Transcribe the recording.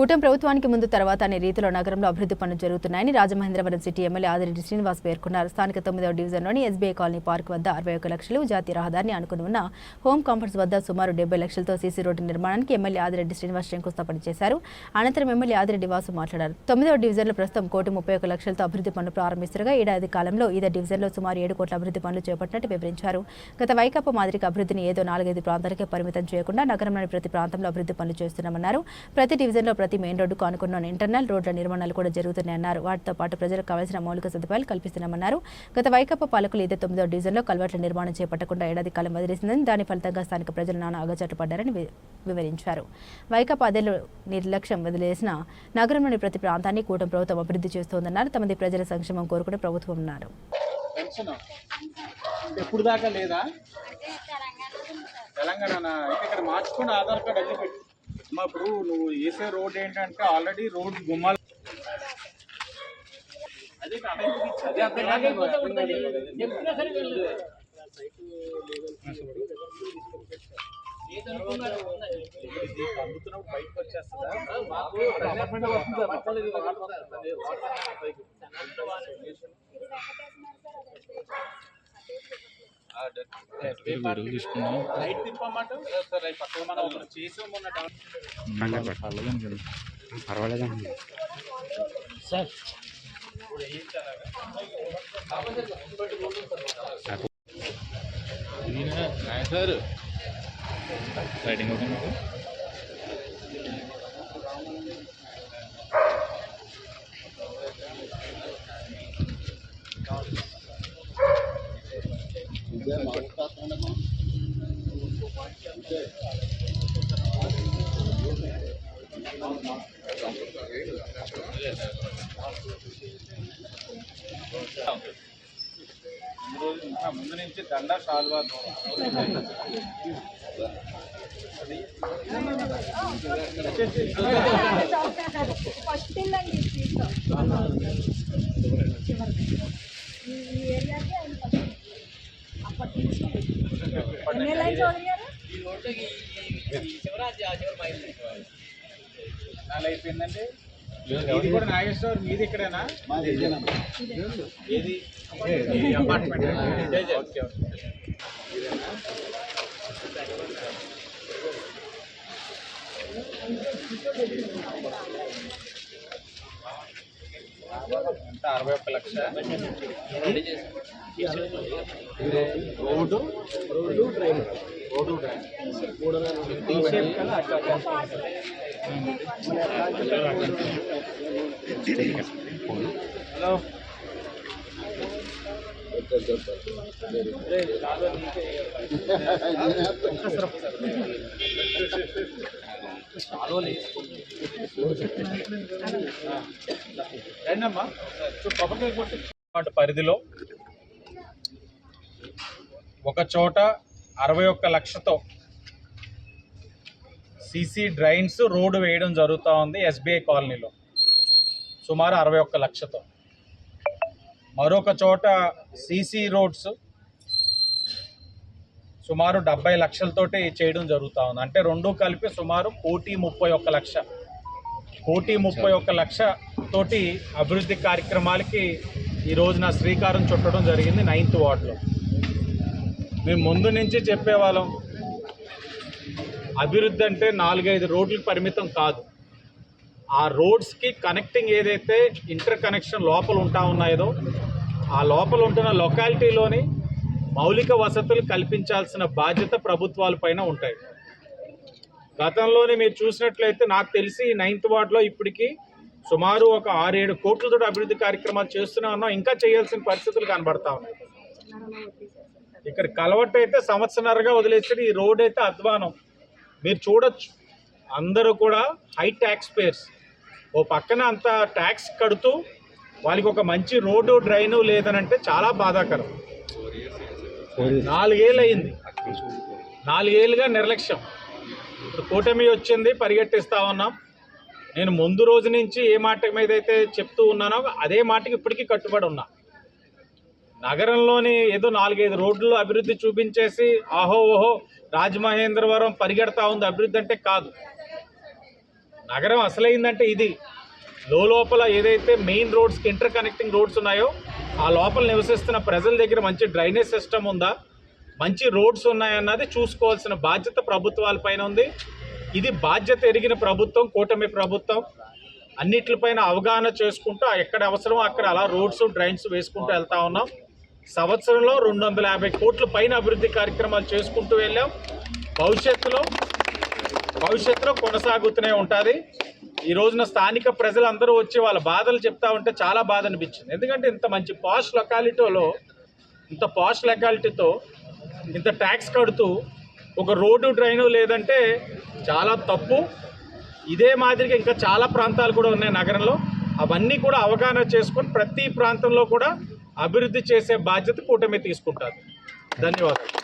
కూటమి ప్రభుత్వానికి ముందు తర్వాత అనే రీతిలో నగరంలో అభివృద్ధి పనులు జరుగుతున్నాయని రాజమహేంద్రవరం సిటీ ఎమ్మెల్యే ఆదిరెడ్డి శ్రీనివాస్ పేర్కొన్నారు. స్థానిక తొమ్మిదవ డివిజన్లోని ఎస్బీఐ కాలనీ పార్క్ వద్ద అరవై ఒక్క లక్షలు జాతీయ రహదారిని అనుకుని ఉన్న హోమ్ కాంప్లెక్స్ వద్ద సుమారు డెబ్బై లక్షలతో సీసీ రోడ్డు నిర్మాణానికి ఎమ్మెల్యే ఆదిరెడ్డి శ్రీనివాస్ శంకుస్థాపన చేశారు. అనంతరం ఎమ్మెల్యే ఆదిరెడ్డి వాసు మాట్లాడారు. తొమ్మిదవ డివిజన్లో ప్రస్తుతం కోటి ముప్పై ఒక్క లక్షలతో అభివృద్ధి పనులు ప్రారంభిస్తుండగా ఏడాది కాలంలో ఇదే డివిజన్లో సుమారు ఏడు కోట్ల అభివృద్ధి పనులు చేపట్టినట్టు వివరించారు. గత వైకాపా మాదిరిగా అభివృద్ధిని ఏదో నాలుగైదు ప్రాంతాలకే పరిమితం చేయకుండా నగరంలోని ప్రతి ప్రాంతంలో అభివృద్ధి పనులు చేస్తున్నామన్నారు. ప్రతి డివిజన్లో ప్రతి మెయిన్ రోడ్డుకు అనుకున్న ఇంటర్నల్ రోడ్ల నిర్మాణాలు కూడా జరుగుతున్నాయన్నారు. వాటితో పాటు ప్రజలకు కావాల్సిన మౌలిక సదుపాయాలు కల్పిస్తున్నామన్నారు. గత వైకప్ప పాలకులు ఇదే తొమ్మిదో డివిజన్లో కల్వర్ట్ల నిర్మాణం చేపట్టకుండా ఏడాది కాలం వదిలేసిందని దాని ఫలితంగా స్థానిక ప్రజలు నానా అగచాట్లు పడ్డారని వివరించారు. వైకప్ప అదేలో నిర్లక్ష్యం వదిలేసిన నగరంలోని ప్రతి ప్రాంతాన్ని కూటమి ప్రభుత్వం అభివృద్ధి చేస్తోందన్నారు. తమది ప్రజల సంక్షేమం కోరుకునే ప్రభుత్వం ఉన్నారు. ఎప్పుడు దాకా లేదా? తెలంగాణ అయితే ఇక్కడ మార్చుకుని ఆధార్ కార్డు అన్ని పెట్టి ఇప్పుడు నువ్వు వేసే రోడ్ ఏంటంటే ఆల్రెడీ రోడ్ గుమ్మాలు బయటకు పర్వాలేదండి సార్ సార్. రైడింగ్ ఓకే మీకు. ముందు రోజు ఇంకా ముందు నుంచి దండ షాల్వా ఫస్ట్ ఇల్లండి తీసుకో ఈ ఏరియాకి అయిపోయిందండి. ఇది కూడా నాగేశ్వర మీది ఇక్కడేనా? ఏది? Apartment okay okay. ఎంత అరవై ఒక్క లక్ష road road drain road drain ఈ షేప్ కదా అట్లా అట్లా. హలో రండమ్మా పరిధిలో ఒక చోట అరవై ఒక్క లక్షతో సీసీ డ్రైన్స్ రోడ్డు వేయడం జరుగుతూ ఉంది ఎస్బీఐ కాలనీలో. సుమారు అరవై ఒక్క లక్షతో. మరొక చోట సీసీ రోడ్స్ సుమారు డెబ్బై లక్షలతోటి చేయడం జరుగుతూ ఉంది. అంటే రెండు కలిపి సుమారు కోటి ముప్పై ఒక్క లక్ష. కోటి ముప్పై ఒక్క లక్ష తోటి అభివృద్ధి కార్యక్రమాలకి ఈ రోజున శ్రీకారం చుట్టడం జరిగింది నైన్త్ వార్డులో. మేము ముందు నుంచి చెప్పేవాళ్ళం అభివృద్ధి అంటే నాలుగైదు రోడ్లకు పరిమితం కాదు. ఆ రోడ్స్కి కనెక్టింగ్ ఏదైతే ఇంటర్ కనెక్షన్ లోపల ఉంటా ఉన్నాయో ఆ లోపల ఉంటున్న లొకాలిటీలోని మౌలిక వసతులు కల్పించాల్సిన బాధ్యత ప్రభుత్వాలపైన ఉంటాయి. గతంలోనే మీరు చూసినట్లయితే నాకు తెలిసి నైన్త్ వార్డులో ఇప్పటికీ సుమారు ఒక ఆరేడు కోట్లతో అభివృద్ధి కార్యక్రమాలు చేస్తూనే ఉన్నాం. ఇంకా చేయాల్సిన పరిస్థితులు కనబడతా ఉన్నాయి. ఇక్కడ కలవట్టు అయితే సంవత్సరాలుగా వదిలేసి ఈ రోడ్ అయితే అధ్వానం. మీరు చూడొచ్చు. అందరూ కూడా హై ట్యాక్స్ పేర్స్ ఓ పక్కన అంత ట్యాక్స్ కడుతూ వాళ్ళకి ఒక మంచి రోడ్డు డ్రైను లేదనంటే చాలా బాధాకరం. నాలుగేళ్ళు అయింది నాలుగేళ్ళుగా నిర్లక్ష్యం. ఇప్పుడు కూటమి వచ్చింది పరిగెట్టిస్తా ఉన్నాం. నేను ముందు రోజు నుంచి ఏ మాట మీద అయితే చెప్తూ ఉన్నానో అదే మాటకి ఇప్పటికీ కట్టుబడి ఉన్నా. నగరంలోని ఏదో నాలుగైదు రోడ్లు అభివృద్ధి చూపించేసి ఆహో ఓహో రాజమహేంద్రవరం పరిగెడతా ఉంది. అభివృద్ధి అంటే కాదు. నగరం అసలైందంటే ఇది. లో లోపల ఏదైతే మెయిన్ రోడ్స్కి ఇంటర్ కనెక్టింగ్ రోడ్స్ ఉన్నాయో ఆ లోపల నివసిస్తున్న ప్రజల దగ్గర మంచి డ్రైనేజ్ సిస్టమ్ ఉందా? మంచి రోడ్స్ ఉన్నాయన్నది చూసుకోవాల్సిన బాధ్యత ప్రభుత్వాలపైన ఉంది. ఇది బాధ్యత ఎరిగిన ప్రభుత్వం కూటమి ప్రభుత్వం. అన్నిటిపైన అవగాహన చేసుకుంటూ ఎక్కడ అవసరమో అక్కడ అలా రోడ్స్ డ్రైన్స్ వేసుకుంటూ వెళ్తా ఉన్నాం. సంవత్సరంలో రెండు వందల యాభై కోట్ల పైన అభివృద్ధి కార్యక్రమాలు చేసుకుంటూ వెళ్ళాం. భవిష్యత్తులో భవిష్యత్తులో కొనసాగుతూనే ఉంటుంది. ఈ రోజున స్థానిక ప్రజలందరూ వచ్చి వాళ్ళ బాధలు చెప్తా ఉంటే చాలా బాధ అనిపించింది. ఎందుకంటే ఇంత మంచి పాష్ లొకాలిటీలో ఇంత పాష్ లొకాలిటీతో ఇంత ట్యాక్స్ కడుతూ ఒక రోడ్డు డ్రైను లేదంటే చాలా తప్పు. ఇదే మాదిరిగా ఇంకా చాలా ప్రాంతాలు కూడా ఉన్నాయి నగరంలో. అవన్నీ కూడా అవగాహన చేసుకొని ప్రతి ప్రాంతంలో కూడా అభివృద్ధి చేసే బాధ్యత కూటమి తీసుకుంటారు ధన్యవాదాలు.